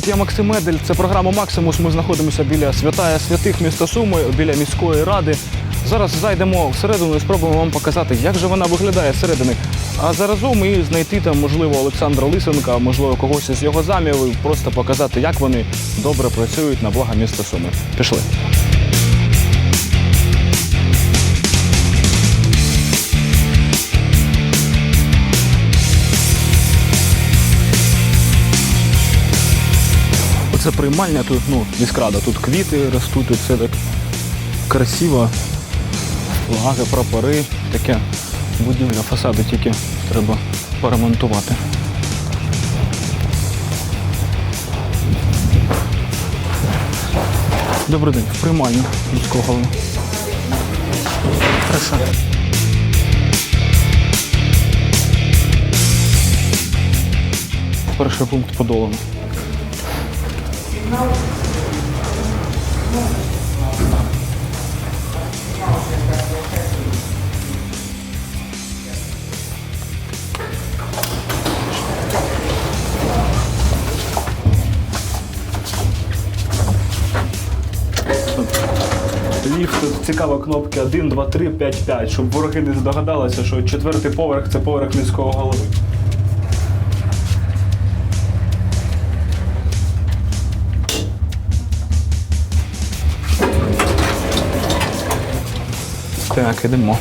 Привіт, я Максим Медель. Це програма Максимус. Ми знаходимося біля святая святих міста Суми, біля міської ради. Зараз зайдемо всередину і спробуємо вам показати, як же вона виглядає зсередини. А заразом і знайти там, можливо, Олександра Лисенка, можливо, когось із його замів, і просто показати, як вони добре працюють на благо міста Суми. Пішли. Оце приймальня тут, ну, міськрада, тут квіти ростуть, тут все так красиво. Флаги, прапори, таке будівля, фасади тільки треба поремонтувати. Добрий день, в приймальню міського голови. Хорошо. Перший пункт подолано. Ліфт тут цікава кнопки 1, 2, 3, 5, 5, щоб вороги не здогадалися, що четвертий поверх це поверх міського голови. Так, ідемо.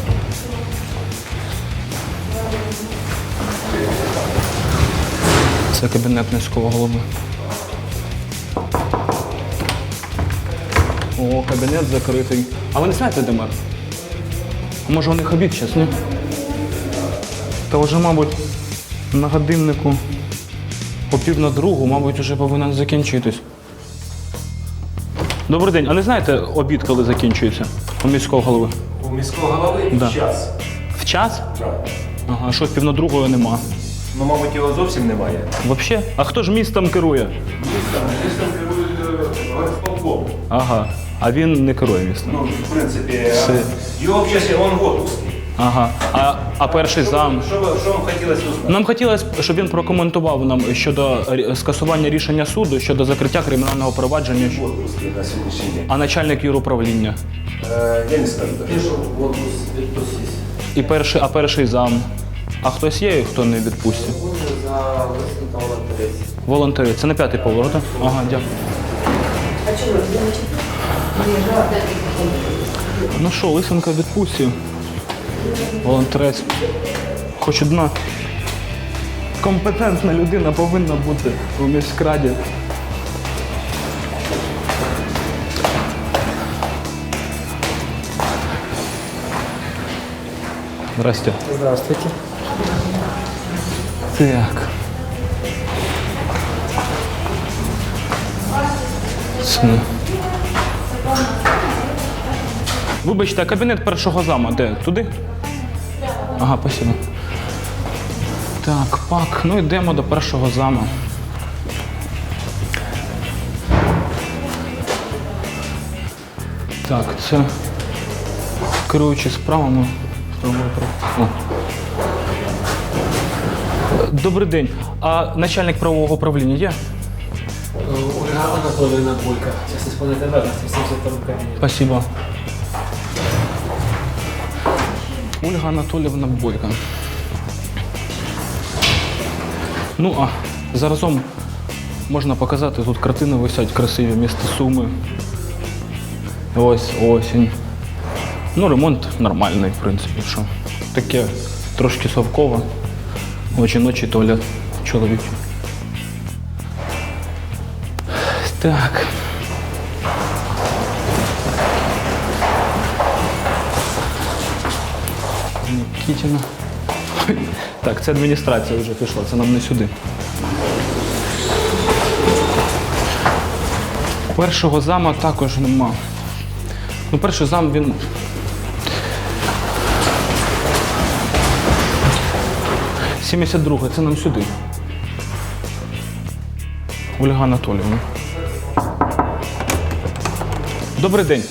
Це кабінет міського голови. О, кабінет закритий. А ви не знаєте, де мер? Може у них обід зараз, ні? Та вже, мабуть, на годиннику по пів на другу, мабуть, вже повинен закінчитись. Добрий день. А не знаєте обід, коли закінчується у міського голови? У міського голови Да. час. В час? Так. Ага, що в на другої нема. Ну, мабуть, його зовсім немає. Взагалі? А хто ж містом керує? Містом керує горисполком. Ага. А він не керує містом. Ну, в принципі, Це- його взагалі він в отпуску. Ага. А, а перший зам. Що, ви- що вам хотілося узнати? Нам хотілося, б, щоб він прокоментував нам щодо рі- скасування рішення суду щодо закриття кримінального провадження. В отпуску на сьогоднішній день. А начальник юруправління. Е, я не скажу. даже. І перший, а перший зам. А хтось є, хто не відпустить? За висновка волонтерів. Волонтери. Це на п'ятий поверх, так? Ага, дякую. Ну що, Лисенка відпустив. Волонтерець. Хоч одна компетентна людина повинна бути у міськраді. Здрасте. Здравствуйте. Так. Це. Вибачте, а кабінет першого зама де? Туди? Ага, спасибо. Так, пак. Ну йдемо до першого зама. Так, це керуючи справами. Про- Добрий день. А начальник правового управління є? Ольга Анатольевна Булька. Сейчас исполнитель обязанности в 72. Спасибо. Ольга Анатоліївна Бойка. Ну, а заразом можна показати, тут картини висять красиві міста Суми. Ось осінь. Ну, ремонт нормальний, в принципі, що. Таке трошки совкове. Ось жіночий туалет чоловічий. Так. Нікітіна. Так, це адміністрація вже пішла, це нам не сюди. Першого зама також нема. Ну, перший зам він. Сімдесят друге, це нам сюди. Ольга Анатоліївна. Добрий день.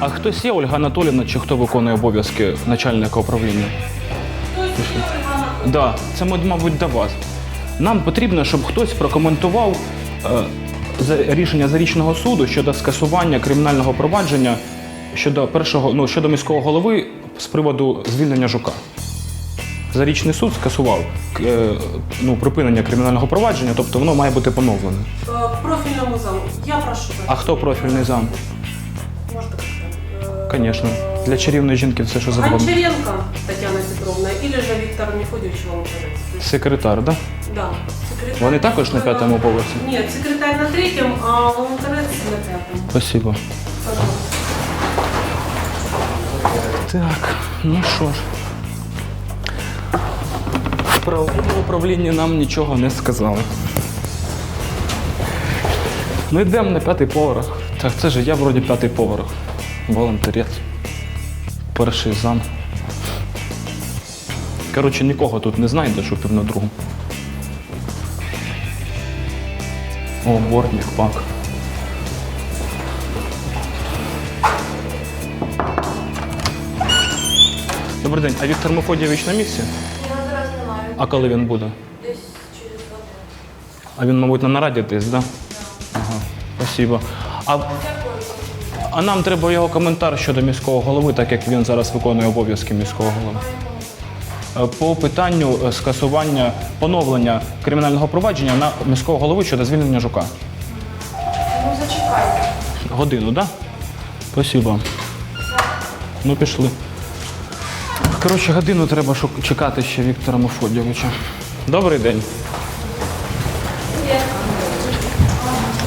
А хтось є Ольга Анатоліївна чи хто виконує обов'язки начальника управління? Да, це, мабуть, до вас. Нам потрібно, щоб хтось прокоментував е, рішення зарічного суду щодо скасування кримінального провадження щодо першого, ну щодо міського голови з приводу звільнення жука. Зарічний суд скасував е, ну, припинення кримінального провадження, тобто воно має бути поновлене. Э, Профильному заму. Я прошу. А хто профільний зам? Звісно, для чарівної жінки все що завгодно. Гончаренко Татьяна Петровна или же Мефодьевич Волонтерец. То есть, Секретар, да? Да, секретарь. Вони також на п'ятому поверсі? Нет, секретарь на третьем, а Волонтерец на пятом. Спасибо. Так, ну що ж. В правовому управлінні нам нічого не сказали. Ми йдемо на п'ятий поверх. Так, це ж я вроді п'ятий поверх. Волонтерець. Перший зам. Коротше, нікого тут не знайдеш у другу. О, бортник, пак. Добрий день, а Віктор Мефодійович на місці? Його зараз немає. А коли він буде? Десь через два дні. А він, мабуть, на нараді десь, так? Да? Ага, спасибо. А, а нам треба його коментар щодо міського голови, так як він зараз виконує обов'язки міського голови. Е, По питанню е, скасування поновлення кримінального провадження на міського голови щодо звільнення жука. Ну зачекайте. Годину, так? Да? Спасибо. Ну, пішли. Коротше, годину треба чекати ще Віктора Мефодійовича. Добрий день.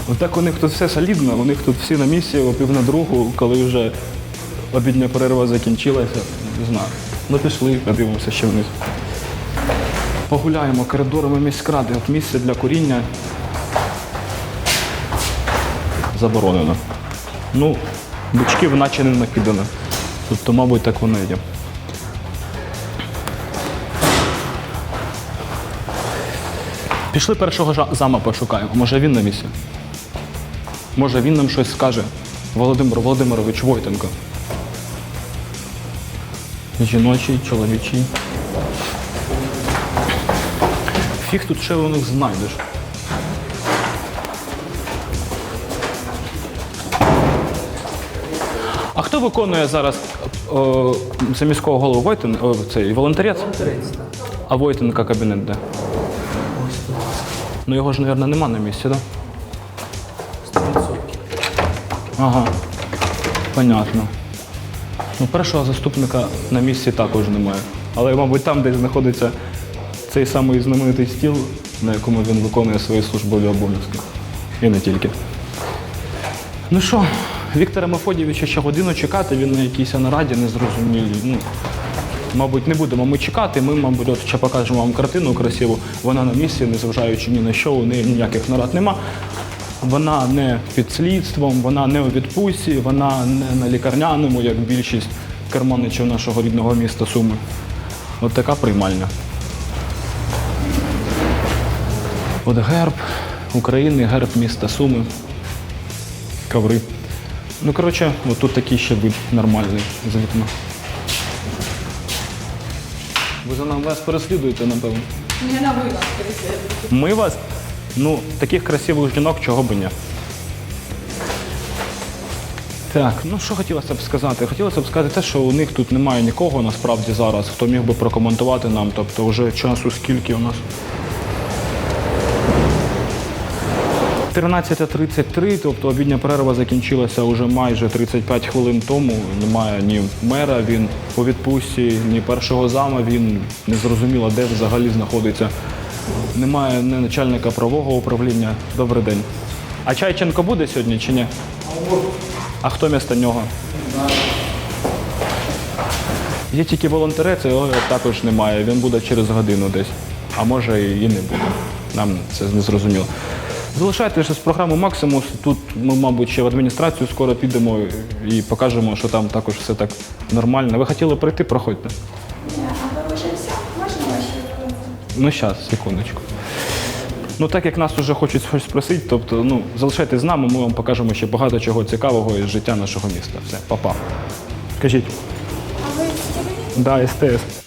Отак у них тут все солідно, у них тут всі на місці, о пів на другу, коли вже обідня перерва закінчилася. Не знаю. Ну пішли, подивимося ще вниз. Погуляємо коридорами міськради. От місце для куріння заборонено. Ну, бичків наче не накидано. Тобто, мабуть, так воно йде. Пішли першого зама пошукаємо. Може він на місці? Може він нам щось скаже. Володимир Володимирович Войтенко. Жіночий, чоловічий. Фіг тут ще у них знайдеш. А хто виконує зараз о, це міського голову Войтен, о, цей волонтерець? Волонтерець, так. А Войтенка кабінет де? Ось. Ну його ж, мабуть, нема на місці, так? Да? 100%. Ага. Понятно. Ну, першого заступника на місці також немає. Але, мабуть, там, де знаходиться цей самий знаменитий стіл, на якому він виконує свої службові обов'язки. І не тільки. Ну що, Віктора Мефодійовича ще годину чекати, він на якійсь нараді незрозумілій. Ну, мабуть, не будемо ми чекати. Ми, мабуть, от ще покажемо вам картину красиву. Вона на місці, незважаючи ні на що, у неї ніяких нарад нема. Вона не під слідством, вона не у відпустці, вона не на лікарняному, як більшість керманичів нашого рідного міста Суми. От така приймальня. От герб України, герб міста Суми. Коври. Ну, коротше, от тут такий ще вид нормальний з вікна. Ви за нами вас переслідуєте, напевно. Не на вилах переслідуйте. Ми вас, ну, таких красивих жінок, чого би ні. Так, ну що хотілося б сказати? Хотілося б сказати те, що у них тут немає нікого насправді зараз, хто міг би прокоментувати нам. Тобто вже часу скільки у нас. 13.33, тобто обідня перерва закінчилася вже майже 35 хвилин тому. Немає ні мера, він по відпустці, ні першого зама, він не зрозуміло, де взагалі знаходиться. Немає ні начальника правового управління. Добрий день. А Чайченко буде сьогодні чи ні? А хто місто нього? Є тільки волонтерець, його також немає. Він буде через годину десь. А може і не буде. Нам це не зрозуміло. Залишайтеся з програми Максимус. Тут ми, мабуть, ще в адміністрацію скоро підемо і покажемо, що там також все так нормально. Ви хотіли прийти, проходьте. Ну, зараз, секундочку. Ну, так як нас вже хочуть щось спросити, тобто, ну, залишайтесь з нами, ми вам покажемо ще багато чого цікавого із життя нашого міста. Все, па-па. Кажіть. А ви з? Да, СТС.